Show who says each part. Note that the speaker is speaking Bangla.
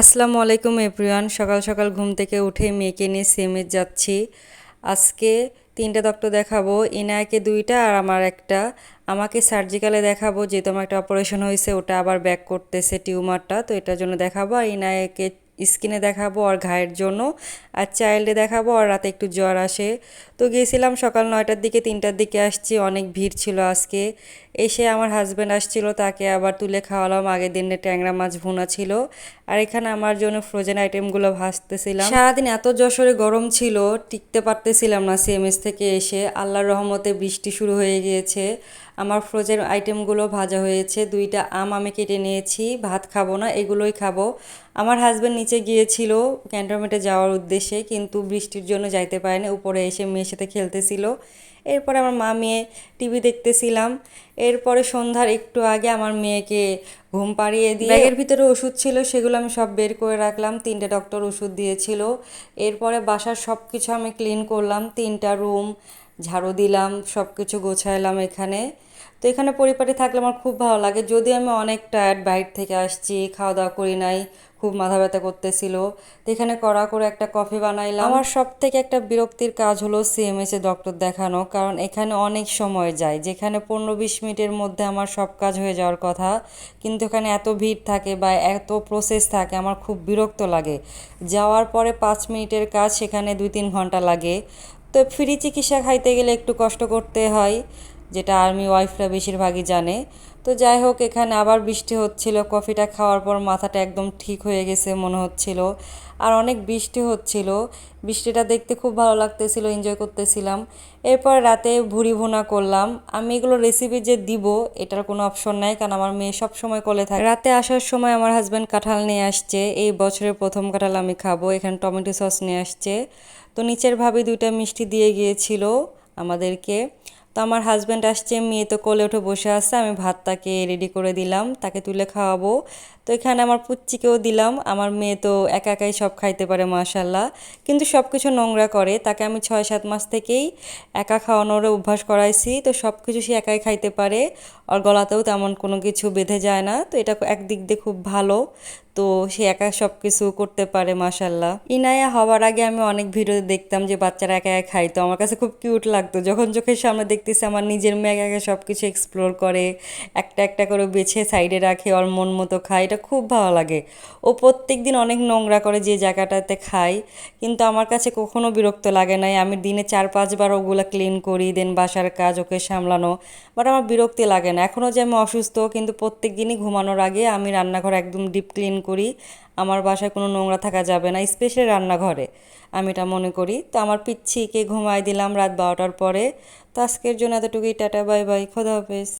Speaker 1: আসসালামু আলাইকুম এভরিওয়ান। সকাল সকাল ঘুম থেকে উঠে মেয়েকে নিয়ে সেমে যাচ্ছি। আজকে তিনটা ডক্টর দেখাবো, এনায়কে দুইটা আর আমার একটা। আমাকে সার্জিক্যালে দেখাবো, যেহেতু আমার একটা অপারেশন হয়েছে, ওটা আবার ব্যাক করতেছে টিউমারটা তো এটার জন্য দেখাবো। আর ইনায়াকে স্কিনে দেখাবো আর ঘায়ের জন্য, আর চাইল্ডে দেখাবো আর রাতে একটু জ্বর আসে। তো গিয়েছিলাম সকাল নয়টার দিকে, তিনটার দিকে আসছি, অনেক ভিড় ছিল আজকে। এসে আমার হাজব্যান্ড আসছিল, তাকে আবার তুলে খাওয়ালাম। আগের দিনে ট্যাংরা মাছ ভুনা ছিল। আর এখানে আমার জন্য ফ্রোজেন আইটেমগুলো ভাজতেছিলাম। সারাদিন এত যশোরে গরম ছিল, টিকতে পারতেছিলাম না সিএমএস থেকে এসে। আল্লাহর রহমতে বৃষ্টি শুরু হয়ে গিয়েছে। আমার ফ্রোজেন আইটেমগুলো ভাজা হয়েছে, দুইটা আম আমি কেটে নিয়েছি, ভাত খাব না, এগুলোই খাব। আমার হাজব্যান্ড নিচে গিয়েছিল ক্যান্টনমেন্টে যাওয়ার উদ্দেশ্যে, কিন্তু বৃষ্টির জন্য যাইতে পারেনি, উপরে এসে মেয়ের সাথে খেলতেছিল। এরপরে আমার মা মেয়ে টিভি দেখতেছিলাম। এরপরে সন্ধ্যার একটু আগে আমার মেয়েকে ঘুম পাড়িয়ে দিয়ে ব্যাগের ভিতরে ওষুধ ছিল, সেগুলো আমি সব বের করে রাখলাম, তিনটে ডক্টর ওষুধ দিয়েছিল। এরপরে বাসার সব কিছু আমি ক্লিন করলাম, তিনটা রুম ঝাড়ু দিলাম সব কিছু গোছাইলাম এখানে। তো এখানে পরিপাটি থাকলে আমার খুব ভালো লাগে। যদি আমি অনেক টায়ার্ড বাইর থেকে আসছি খাওয়া দাওয়া করি নাই, খুব মাথা ব্যথা করতেছিল, তো এখানে কড়া করে একটা কফি বানাইলাম। আমার সব থেকে একটা বিরক্তির কাজ হলো সিএমএস ডক্টর দেখানো, কারণ এখানে অনেক সময় যায়, যেখানে পনেরো বিশ মিনিটের মধ্যে আমার সব কাজ হয়ে যাওয়ার কথা, কিন্তু এখানে এত ভিড় থাকে বা এত প্রসেস থাকে, আমার খুব বিরক্ত লাগে। যাওয়ার পরে পাঁচ মিনিটের কাজ সেখানে দুই তিন ঘণ্টা লাগে। তো ফ্রি চিকিৎসা খাইতে গেলে একটু কষ্ট করতে হয়। যেটা আর্মি ওয়াইফরা বেশিরভাগই জানে। তো যাই হোক, এখানে আবার বৃষ্টি হচ্ছিল। কফিটা খাওয়ার পর মাথাটা একদম ঠিক হয়ে গেছে মনে হচ্ছিল। আর অনেক বৃষ্টি হচ্ছিল। বৃষ্টিটা দেখতে খুব ভালো লাগতেছিল এনজয় করতেছিলাম। এরপর রাতে ভুড়ি ভুনা করলাম। আমি এগুলো রেসিপি যে দিব, এটার কোনো অপশন নাই, কারণ আমার মেয়ে সব সময় কলে থাকে। রাতে আসার সময় আমার হাজব্যান্ড কাঁঠাল নিয়ে আসছে। এই বছরের প্রথম কাঁঠাল আমি খাব। এখানে টমেটো সস নিয়ে আসছে। তো নিচের ভাবে দুইটা মিষ্টি দিয়ে গিয়েছিল আমাদেরকে। তো আমার হাজব্যান্ড আসছে, মেয়ে তো কোলে উঠে বসে আছে, আমি ভাতটাকে রেডি করে দিলাম, তাকে তুলে খাওয়াবো। তো এখানে আমার পুচ্চিকেও দিলাম, আমার মেয়ে তো একা একাই সব খাইতে পারে মাশাল্লাহ কিন্তু সব কিছু নোংরা করে, তাকে আমি ছয় সাত মাস থেকেই একা খাওয়ানোর অভ্যাস করাইছি, তো সব কিছু সে একাই খাইতে পারে আর গলাতেও তেমন কোনো কিছু বেঁধে যায় না, তো এটা একদিক দিয়ে খুব ভালো। তো সে একা সব কিছু করতে পারে মাসাল্লাহ ইনায়া হওয়ার আগে আমি অনেক ভিডিওতে দেখতাম যে বাচ্চারা একা একা খাইতো আমার কাছে খুব কিউট লাগতো। যখন চোখের সামনে দেখতেছি আমার নিজের মেয়ে একা একা সব কিছু এক্সপ্লোর করে, একটা একটা করে বেছে সাইডে রাখে, ওর মন মতো খায়, এটা খুব ভালো লাগে। ও প্রত্যেক দিন অনেক নোংরা করে যে জায়গাটাতে খায়, কিন্তু আমার কাছে কখনো বিরক্ত লাগে নাই। আমি দিনে চার পাঁচবার ওগুলো ক্লিন করি দেন বাসার কাজ ওকে সামলানো বাট আমার বিরক্তি লাগে না। এখনও যে আমি অসুস্থ, কিন্তু প্রত্যেক দিনই ঘুমানোর আগে আমি রান্নাঘর একদম ডিপ ক্লিন করি, আমার বাসায় কোনো নোংরা থাকা যাবে না স্পেশালি রান্নাঘরে। আমি এটা মনে করি। তো আমার পিচ্ছিকে ঘুমাই দিলাম রাত বারোটার পরে। তো আজকের জন্য এতটুকুই, টাটা, বাই বাই, খোদা হাফেজ।